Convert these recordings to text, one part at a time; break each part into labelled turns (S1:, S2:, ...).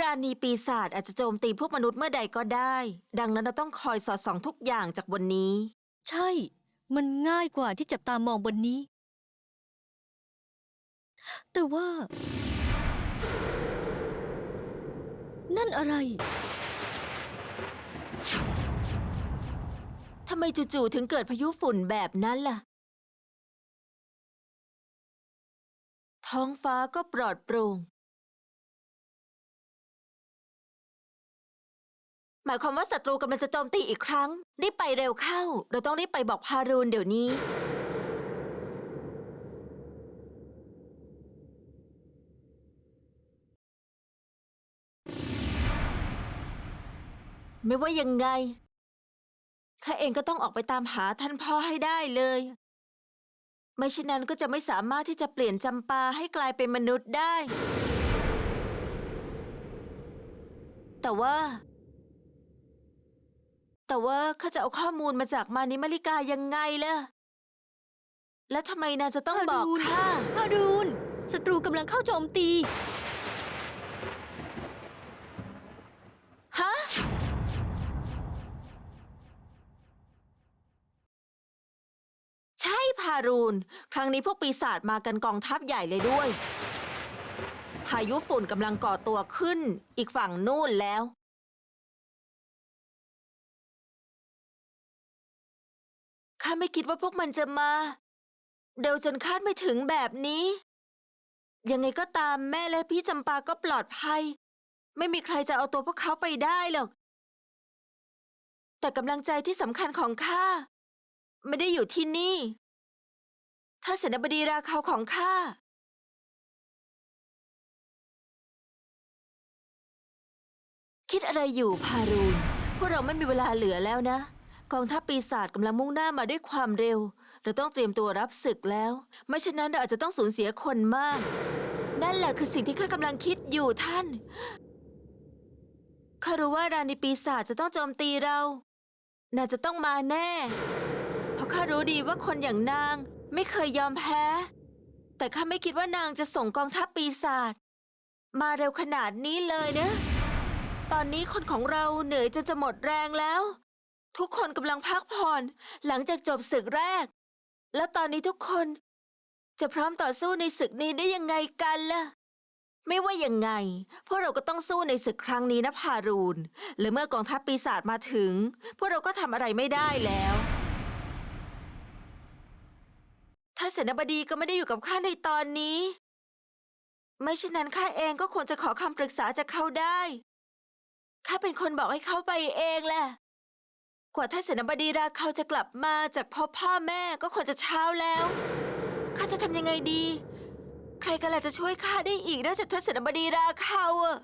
S1: ราณีปีศาจอาจจะโจมตีพวกมนุษย์เมื่อใดก็ได้ ดังนั้นเราต้องคอยสอดส่องทุกอย่างจากบนนี้
S2: ใช่ มันง่ายกว่าที่จับตามองบนนี้ แต่ว่า นั่นอะไร
S1: ทำไมจู่ๆถึงเกิดพายุฝุ่นแบบนั้นล่ะ ท้องฟ้าก็ปลอดโปร่ง หมายความว่าศัตรูกำลังจะโจมตีอีกครั้ง รีบไปเร็วเข้า เราต้องรีบไปบอกพารูนเดี๋ยวนี้ ไม่ว่ายังไงข้าเองก็ต้องออกไปตามหาท่านพ่อให้ได้เลย ไม่เช่นนั้นก็จะไม่สามารถที่จะเปลี่ยนจำปาให้กลายเป็นมนุษย์ได้ แต่ว่า แต่ว่าข้าจะเอาข้อมูลมาจากมานิมาริกายังไงล่ะ แล้วทำไมนายจะต้องบอก
S2: ฮารูน
S1: ข้า
S2: ฮารูนศัตรูกำลังเข้าโจมตี
S1: ฮะ ใช่พารูน ครั้งนี้พวกปีศาจมากันกองทัพใหญ่เลยด้วย พายุฝุ่นกำลังก่อตัวขึ้น อีกฝั่งนู่นแล้ว ข้าไม่คิดว่าพวกมันจะมา เร็วจนคาดไม่ถึงแบบนี้ ยังไงก็ตามแม่และพี่จำปาก็ปลอดภัย ไม่มีใครจะเอาตัวพวกเขาไปได้หรอก แต่กำลังใจที่สำคัญของข้าไม่ได้อยู่ที่นี่ ถ้าเสนาบดีราเขาของข้าคิดอะไรอยู่พารูน พวกเราไม่มีเวลาเหลือแล้วนะ กองทัพปีศาจกำลังมุ่งหน้ามาด้วยความเร็ว เราต้องเตรียมตัวรับศึกแล้ว ไม่เช่นนั้นเราอาจจะต้องสูญเสียคนมาก นั่นแหละคือสิ่งที่ข้ากำลังคิดอยู่ท่านข้ารู้ว่าราณีปีศาจจะต้องโจมตีเรา น่าจะต้องมาแน่ เพราะข้ารู้ดีว่าคนอย่างนางไม่เคยยอมแพ้ แต่ข้าไม่คิดว่านางจะส่งกองทัพปีศาจมาเร็วขนาดนี้เลยนะ ตอนนี้คนของเราเหนื่อยจนจะหมดแรงแล้ว ทุกคนกำลังพักผ่อนหลังจากจบศึกแรก แล้วตอนนี้ทุกคน จะพร้อมต่อสู้ในศึกนี้ได้ยังไงกันล่ะ ไม่ว่ายังไง พวกเราก็ต้องสู้ในศึกครั้งนี้นะพารูน และเมื่อกองทัพปีศาจมาถึง พวกเราก็ทำอะไรไม่ได้แล้ว ถ้าเสนาบดีก็ไม่ได้อยู่กับข้าในตอนนี้ ไม่เช่นนั้นข้าเองก็ควรจะขอคำปรึกษาจากเขาได้ข้าเป็นคนบอกให้เขาไปเองแหละ กว่าท่านเสนาบดีราเขาจะกลับมาจากพบพ่อแม่ก็ควรจะเช้าแล้วข้าจะทำยังไงดี ใครกันล่ะจะช่วยข้าได้อีกนอกจากท่านเสนาบดีราเขาอะ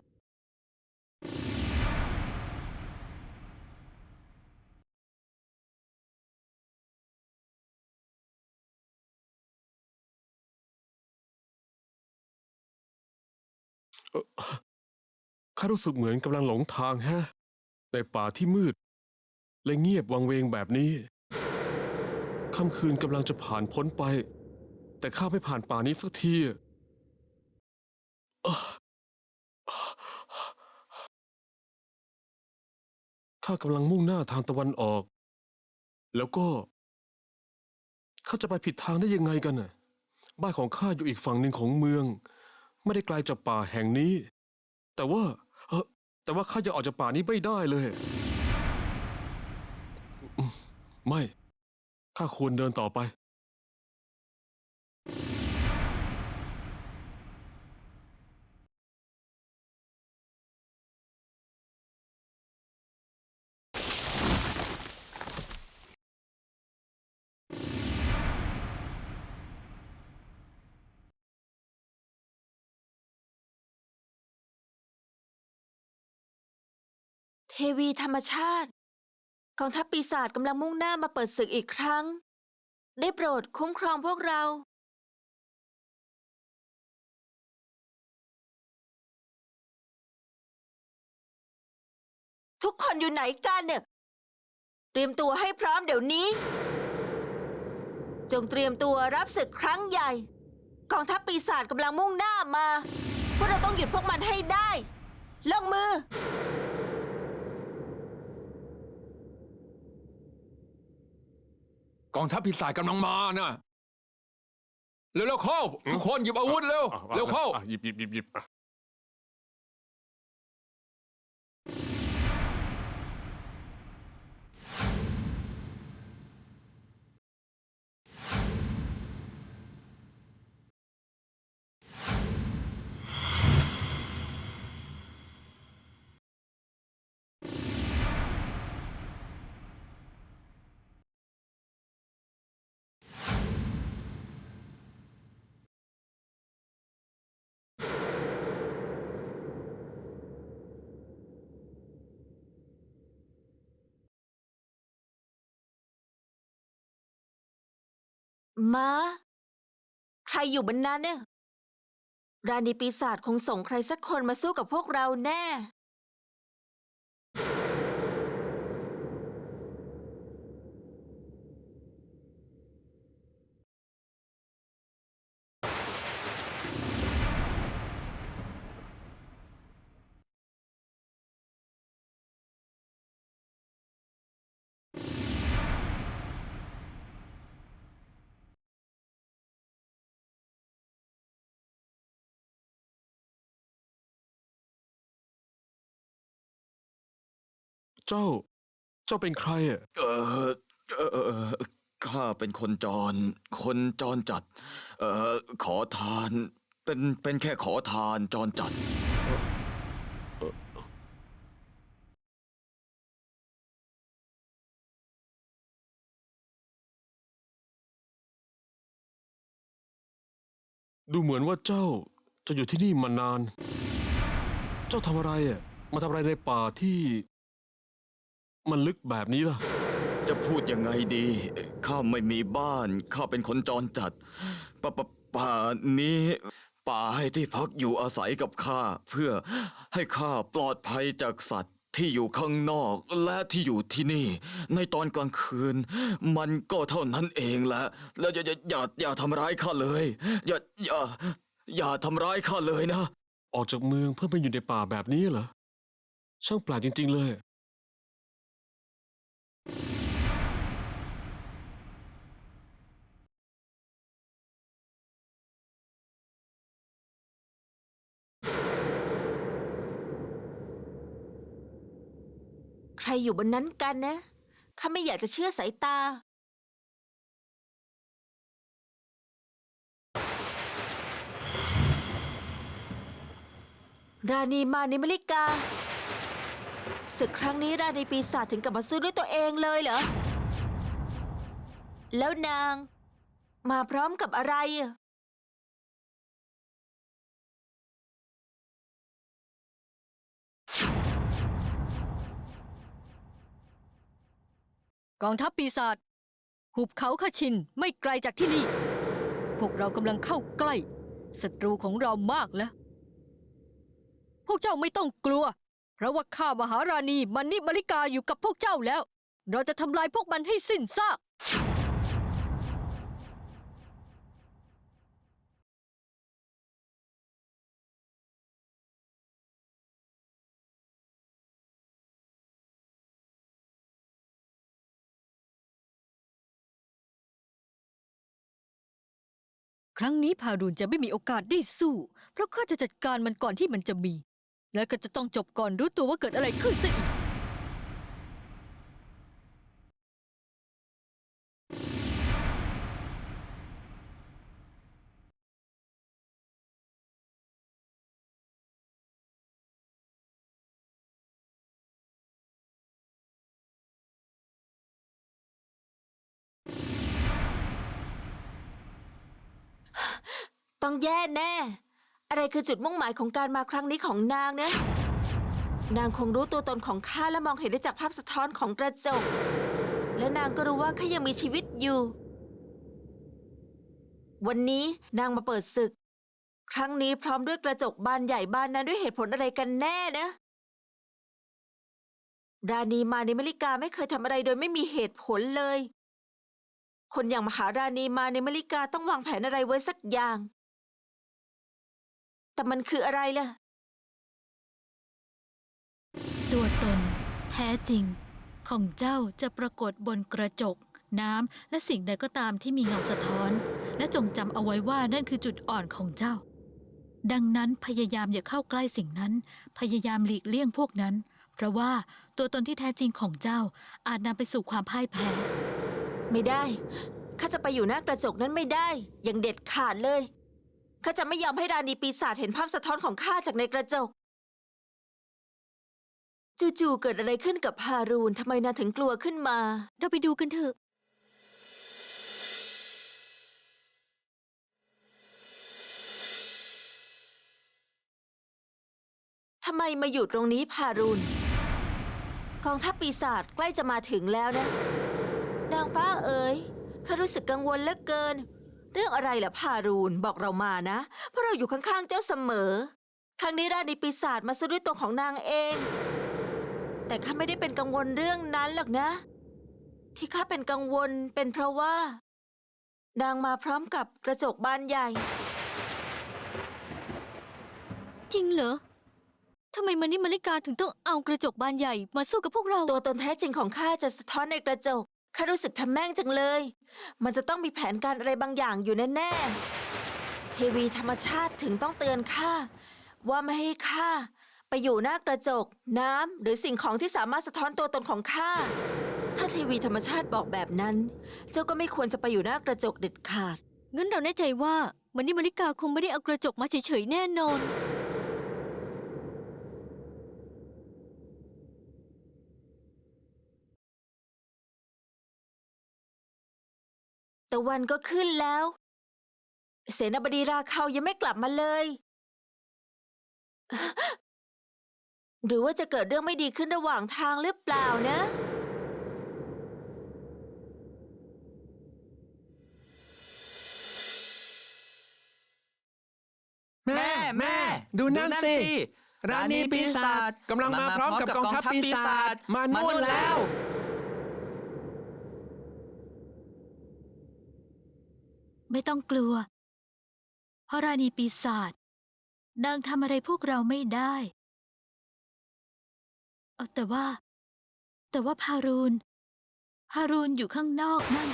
S3: ข้ารู้สึกเหมือนกำลังหลงทางแฮะ ในป่าที่มืด และเงียบวังเวงแบบนี้ค่ำคืนกำลังจะผ่านพ้นไป แต่ข้าไม่ผ่านป่านี้สักทีข้ากำลังมุ่งหน้าทางตะวันออก แล้วก็ข้าจะไปผิดทางได้ยังไงกันน่ะ บ้านของข้าอยู่อีกฝั่งหนึ่งของเมือง ไม่ได้ไกลจากป่าแห่งนี้ แต่ว่าแต่ว่าข้าจะออกจากป่านี้ไม่ได้เลย ไม่ ข้าควรเดินต่อไป
S1: เทวีธรรมชาติ กองทัพปีศาจกำลังมุ่งหน้ามาเปิดศึกอีกครั้ง ได้โปรดคุ้มครองพวกเรา ทุกคนอยู่ไหนกันเนี่ย เตรียมตัวให้พร้อมเดี๋ยวนี้ จงเตรียมตัวรับศึกครั้งใหญ่ กองทัพปีศาจกำลังมุ่งหน้ามา พวกเราต้องหยุดพวกมันให้ได้ ลงมือ
S4: กองทัพปีศาจกำลังมานะเร็วๆเข้า ทุกคนหยิบอาวุธเร็ว
S3: อะ
S4: เร็วเข้า
S3: อะหยิบหยิบหยิบหยิบอะ
S1: ม้า ใครอยู่บนนั้นเนี่ยราณีปีศาจคงส่งใครสักคนมาสู้กับพวกเราแน่
S3: เจ้า เจ้าเป็นใครอะ
S5: เออเออเออเออข้าเป็นคนจร คนจรจัด เออขอทาน เป็นเป็นแค่ขอทานจรจัด
S3: ดูเหมือนว่าเจ้าจะอยู่ที่นี่มานาน เจ้าทำอะไรอะ มาทำอะไรในป่าที่ มันลึกแบบนี้ล่ะ
S5: จะพูดยังไงดีข้าไม่มีบ้านข้าเป็นคนจรจัดปะปะป่านี้ ป่าให้ที่พักอยู่อาศัยกับข้าเพื่อให้ข้าปลอดภัยจากสัตว์ที่อยู่ข้างนอกและที่อยู่ที่นี่ ในตอนกลางคืน มันก็เท่านั้นเองแหละแล้วอย่าอย่าอย่าอย่าทำร้ายข้าเลย อย่าอย่าอย่าทำร้ายข้าเลยนะ
S3: ออกจากเมืองเพื่อไปอยู่ในป่าแบบนี้เหรอ ช่างแปลกจริง ๆ เลย
S1: รอยู่บนนั้นกันนะ ข้าไม่อยากจะเชื่อสายตา ราณีมานิมลิกา ศึกครั้งนี้ราณีปีศาจถึงกับมาสู้ด้วยตัวเองเลยเหรอ แล้วนาง มาพร้อมกับอะไรอะ
S2: กองทัพปีศาจหุบเขาขชินไม่ไกลจากที่นี่ พวกเรากำลังเข้าใกล้ศัตรูของเรามากแล้ว พวกเจ้าไม่ต้องกลัว เพราะว่าข้ามหาราณีมันนิมาริกาอยู่กับพวกเจ้าแล้ว เราจะทำลายพวกมันให้สิ้นซาก ครั้งนี้พารุนจะไม่มีโอกาสได้สู้ เพราะข้าจะจัดการมันก่อนที่มันจะมี และก็จะต้องจบก่อนรู้ตัวว่าเกิดอะไรขึ้นซะอีก
S1: ต้องแย่แน่ อะไรคือจุดมุ่งหมายของการมาครั้งนี้ของนางนะ นางคงรู้ตัวตนของข้าและมองเห็นได้จากภาพสะท้อนของกระจก และนางก็รู้ว่าข้ายังมีชีวิตอยู่ วันนี้นางมาเปิดศึก ครั้งนี้พร้อมด้วยกระจกบานใหญ่บานนั้นด้วยเหตุผลอะไรกันแน่นะราณีมาในมลิกาไม่เคยทำอะไรโดยไม่มีเหตุผลเลย คนอย่างมหาราณีมาในมลิกาต้องวางแผนอะไรไว้สักอย่าง แต่มันคืออะไรล่ะ
S6: ตัวตน แท้จริง ของเจ้าจะปรากฏบนกระจก น้ำและสิ่งใดก็ตามที่มีเงาสะท้อน และจงจำเอาไว้ว่านั่นคือจุดอ่อนของเจ้า ดังนั้นพยายามอย่าเข้าใกล้สิ่งนั้น พยายามหลีกเลี่ยงพวกนั้น เพราะว่าตัวตนที่แท้จริงของเจ้าอาจนำไปสู่ความพ่ายแพ้
S1: ไม่ได้ ข้าจะไปอยู่หน้ากระจกนั้นไม่ได้ อย่างเด็ดขาดเลย ข้าจะไม่ยอมให้ราณีปีศาจเห็นภาพสะท้อนของข้าจากในกระจก จู่ๆเกิดอะไรขึ้นกับฮารูนทำไมนาถึงกลัวขึ้นมา
S2: เราไปดูกันเถอะ
S1: ทำไมมาอยู่ตรงนี้พารูนกองทัพปีศาจใกล้จะมาถึงแล้วนะ นางฟ้าเอ๋ยข้ารู้สึกกังวลเหลือเกิน เรื่องอะไรล่ะพารูนบอกเรามานะ เพราะเราอยู่ข้างๆเจ้าเสมอ ครั้งนี้ราณีปีศาจมาสู้ด้วยตัวของนางเอง แต่ข้าไม่ได้เป็นกังวลเรื่องนั้นหรอกนะ ที่ข้าเป็นกังวลเป็นเพราะว่า นางมาพร้อมกับกระจกบานใหญ่
S2: จริงเหรอ ทำไมมันนี่มาริกาถึงต้องเอากระจกบานใหญ่มาสู้กับพวกเรา
S1: ตัวตนแท้จริงของข้าจะสะท้อนในกระจก ข้ารู้สึกทำแม่งจังเลย มันจะต้องมีแผนการอะไรบางอย่างอยู่แน่ๆ เทวีธรรมชาติถึงต้องเตือนข้าว่าไม่ให้ข้าไปอยู่หน้ากระจก น้ำหรือสิ่งของที่สามารถสะท้อนตัวตนของข้า ถ้าเทวีธรรมชาติบอกแบบนั้น เจ้าก็ไม่ควรจะไปอยู่หน้ากระจกเด็ดขาด
S2: งั้นเราแน่ใจว่ามันนี่มาริกาคงไม่ได้เอากระจกมาเฉยๆแน่นอน
S1: แต่วันก็ขึ้นแล้ว เสนาบดีราเขายังไม่กลับมาเลย หรือว่าจะเกิดเรื่องไม่ดีขึ้นระหว่างทางหรือเปล่านะ
S7: แม่แม่ ดูนั่นสิราณีปีศาจกำลังมาพร้อมกับกองทัพปีศาจมานู่นแล้ว
S6: ไม่ต้องกลัวเพราะราณีปีศาจนางทำอะไรพวกเราไม่ได้ เออแต่ว่า แต่ว่าพารูนพารูนอยู่ข้างนอกนั่น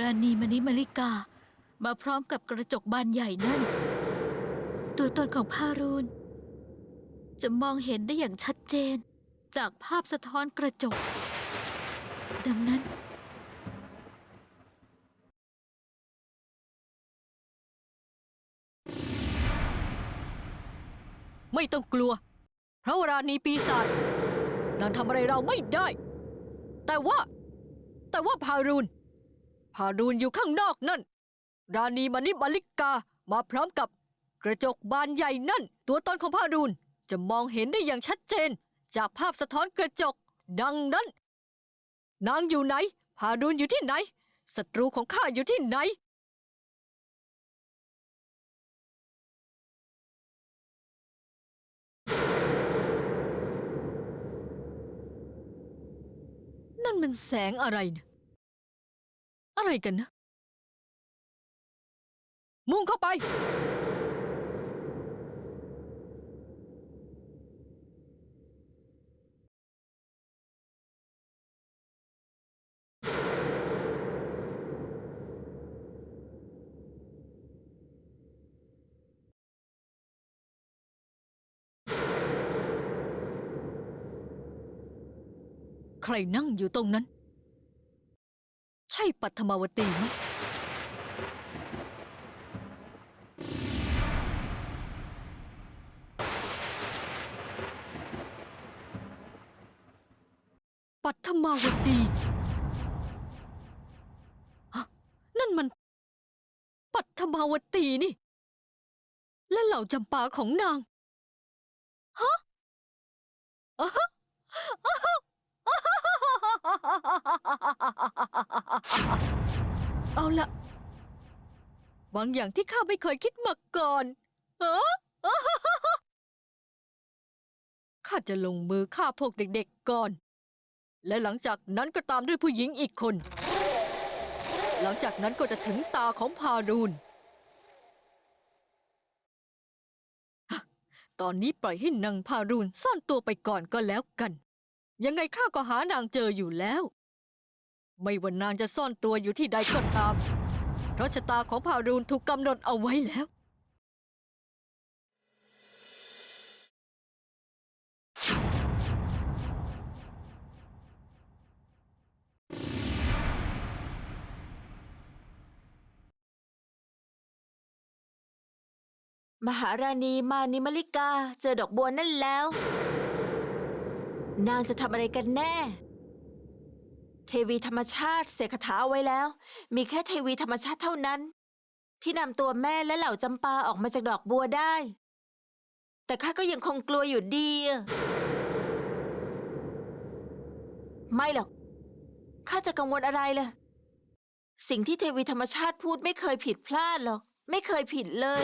S6: ราณีมณิมาริกา มาพร้อมกับกระจกบานใหญ่นั่น ตัวตนของพารูน จะมองเห็นได้อย่างชัดเจน จากภาพสะท้อนกระจก ดังนั้น
S2: ไม่ต้องกลัว เพราะราณีปีศาจนางทำอะไรเราไม่ได้ แต่ว่า แต่ว่าพารูนพารูนอยู่ข้างนอกนั่น ราณีมานิมาลิกามาพร้อมกับกระจกบานใหญ่นั่น ตัวตนของพารูน จะมองเห็นได้อย่างชัดเจน จากภาพสะท้อนกระจก ดังนั้น นางอยู่ไหนพารูนอยู่ที่ไหนศัตรูของข้าอยู่ที่ไหน นั่นมันแสงอะไรนะอะไรกันนะ มุ่งเข้าไป ใครนั่งอยู่ตรงนั้น ใช่ปัทมาวตีไหมปัทมาวตีนั่นมัน ปัทมาวตีนี่ และเหล่าจำปาของนาง ฮะอะฮะอะฮะ เอาละบางอย่างที่ข้าไม่เคยคิดมาก่อนเออข้าจะลงมือฆ่าพวกเด็กๆก่อน และหลังจากนั้นก็ตามด้วยผู้หญิงอีกคน หลังจากนั้นก็จะถึงตาของพารูนตอนนี้ปล่อยให้นางพารูนซ่อนตัวไปก่อนก็แล้วกัน ยังไงข้าก็หานางเจออยู่แล้ว ไม่ว่านางจะซ่อนตัวอยู่ที่ใดก็ตาม เพราะชะตาของพารูนถูกกำหนดเอาไว้แล้ว
S1: มหาราณีมานิมลิกา เจอดอกบัวนั่นแล้ว นางจะทำอะไรกันแน่ เทวีธรรมชาติเสกคาถาเอาไว้แล้ว มีแค่เทวีธรรมชาติเท่านั้น ที่นำตัวแม่และเหล่าจำปาออกมาจากดอกบัวได้ แต่ข้าก็ยังคงกลัวอยู่ดี ไม่หรอกข้าจะกังวลอะไรล่ะ สิ่งที่เทวีธรรมชาติพูดไม่เคยผิดพลาดหรอก ไม่เคยผิดเลย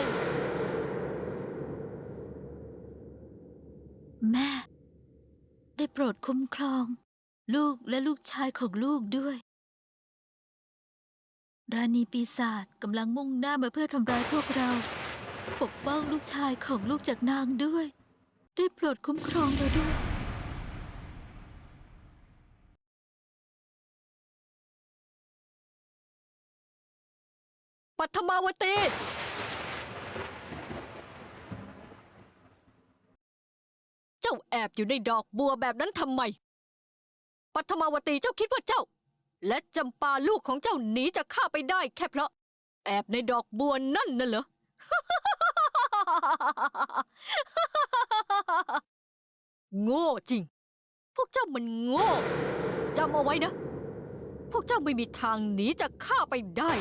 S6: แม่ ได้โปรดคุ้มครอง ลูกและลูกชายของลูกด้วย ราณีปีศาจกำลังมุ่งหน้ามาเพื่อทำร้ายพวกเรา ปกป้องลูกชายของลูกจากนางด้วย ได้โปรดคุ้มครองเราด้วย
S2: ปัทมาวตีเจ้าแอบอยู่ในดอกบัวแบบนั้นทำไม ปัทมาวตีเจ้าคิดว่าเจ้า และจำปาลูกของเจ้าหนีจากข้าไปได้แค่เพราะ แอบในดอกบัวนั่นน่ะเหรอ โง่จริง พวกเจ้ามันโง่จำเอาไว้นะ พวกเจ้าไม่มีทางหนีจากข้าไปได้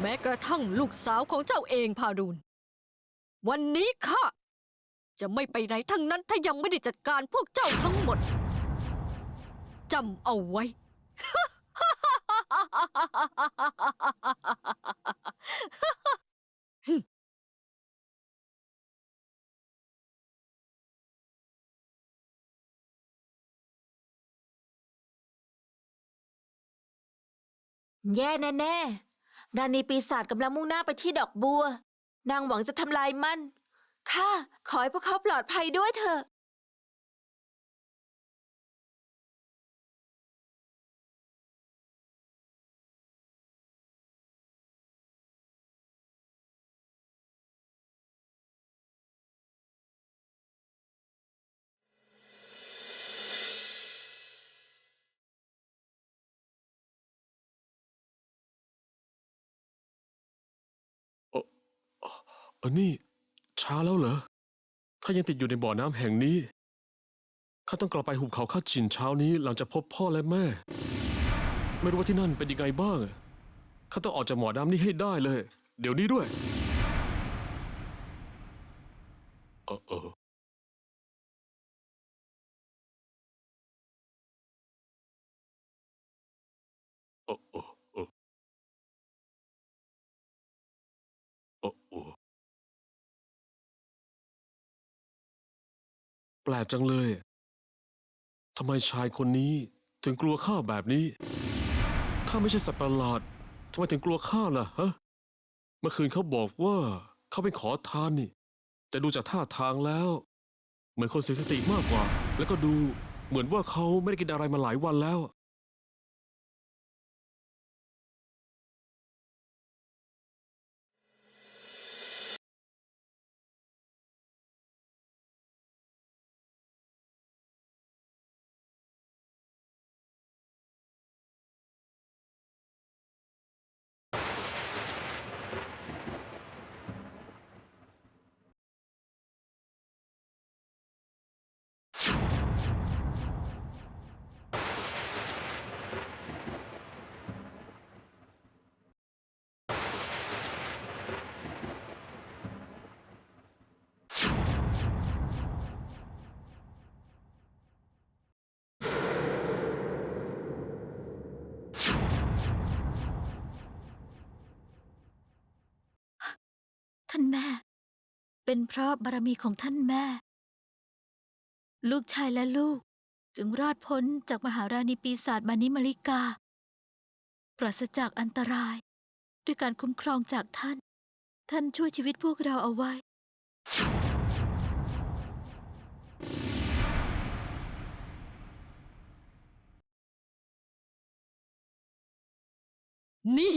S2: แม้กระทั่งลูกสาวของเจ้าเองพารูน วันนี้ข้า จะไม่ไปไหนทั้งนั้นถ้ายังไม่ได้จัดการพวกเจ้าทั้งหมดจำเอาไว้
S1: แย่แน่ๆราณีปีศาจกำลังมุ่งหน้าไปที่ดอกบัว นางหวังจะทำลายมัน ข้าขอให้พวกเขาปลอดภัยด้วยเถอะ
S3: ออนี่ ช้าแล้วเหรอข้ายังติดอยู่ในบ่อน้ำแห่งนี้ข้าต้องกลับไปหุบเขาข้าชินเช้านี้หลังจากพบพ่อและแม่ ไม่รู้ว่าที่นั่นเป็นยังไงบ้างข้าต้องออกจากบ่อน้ำนี้ให้ได้เลย เดี๋ยวนี้ด้วย เออเออ ปลกจังเลยทำไมชายคนนี้ถึงกลัวข้าแบบนี้ ข้าไม่ใช่สัตว์ประหลาดทำไมถึงกลัวข้าล่ะฮะ เมื่อคืนเขาบอกว่าเขาเป็นขอทานนี่ แต่ดูจากท่าทางแล้ว เหมือนคนเสียสติมากกว่า แล้วก็ดูเหมือนว่าเขาไม่ได้กินอะไรมาหลายวันแล้ว
S6: ท่านแม่ เป็นเพราะบารมีของท่านแม่ ลูกชายและลูก จึงรอดพ้นจากมหาราณีปีศาจมานิมาริกา ปราศจากอันตราย ด้วยการคุ้มครองจากท่าน ท่านช่วยชีวิตพวกเราเอาไว้
S2: นี่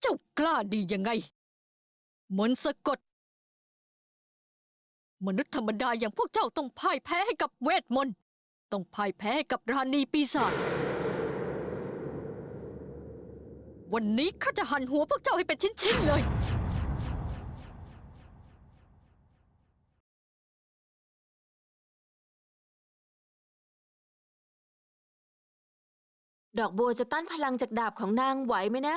S2: เจ้ากล้าดียังไง มนต์สะกด มนุษย์ธรรมดาอย่างพวกเจ้าต้องพ่ายแพ้ให้กับเวทมนต์ต้องพ่ายแพ้ให้กับราณีปีศาจวันนี้ข้าจะหั่นหัวพวกเจ้าให้เป็นชิ้นๆเลย
S1: ดอกบัวจะต้านพลังจากดาบของนางไหวไหมนะ